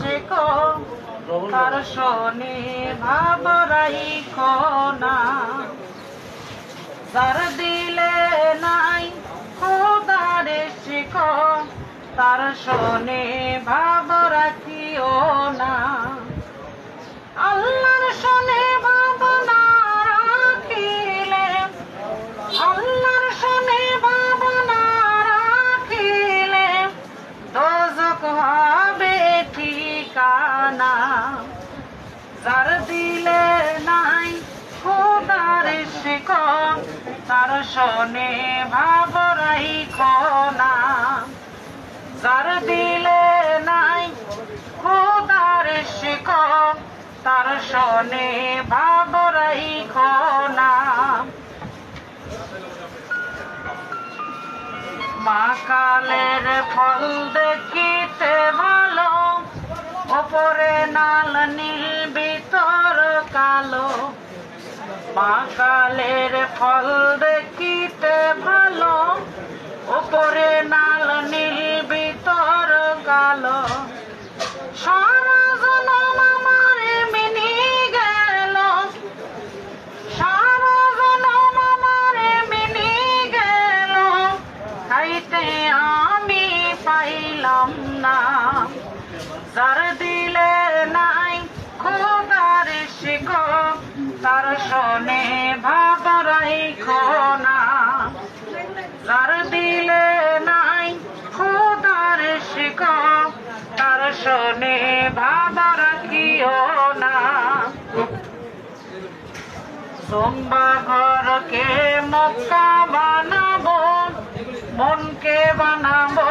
শেখো তার শোনে ভাবরাই না। যার দিলে নাই খোদারে শেখো তার শোনে ভাব ঠিকানা যার দিলে নাই খোদার শেখ তার শোনে ভাব রাইখো না। যার দিলে নাই খোদার শেখ তার শোনে ভাব রাইখো না। মা কালের ফল দেখিতে ভালো ওপরে নাল ভিতর কালো। মা কালের ফল দেখিতে ভালো। ওপরে নাল নীল ভিতর কালো। সারা সারা আমি পাইলাম না। যার দিলে শিখো, তার শোনে ভাব রাইখো না। যার দিলে নাই, খোদার শিখো, তার শোনে ভাব রাখিও না। সোমবা ঘরকে মক্কা বানাবো, মনকে বানাবো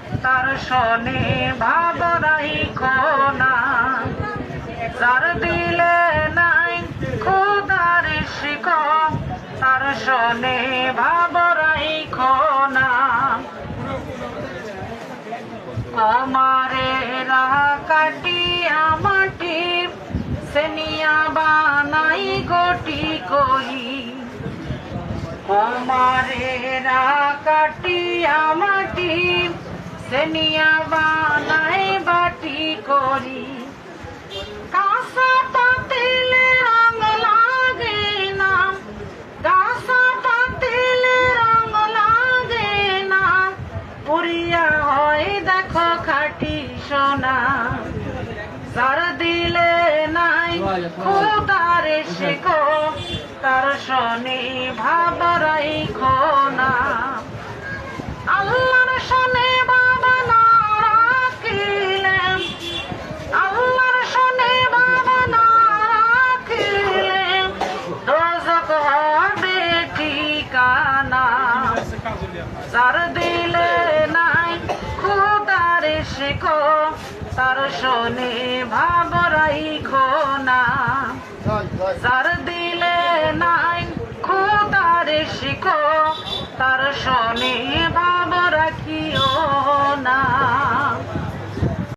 তার শোনে ভাব রাইখো না। যার দিলে নাই খোদার শিখো তার শোনে ভাব রাইখো না। আমারে রাহ কাটিয়া মাটি, সেনিয়া বানাই গটি করি আমারে রাহ কাটিয়া মাটি সেনিয়া বানাই বাটি করি। কাঁসা পাতিলে রং লাগে না। কাঁসা পাতিলে রং লাগে না। পুরিয়া হয় দেখো খাটি সোনা। সার দিলে নাই খোদারে শেখো। তার শনি ভাব রাইখো। তার দিলে নাই খুদার শেখো তার শনি ভাব রাইখো না। তার দিলে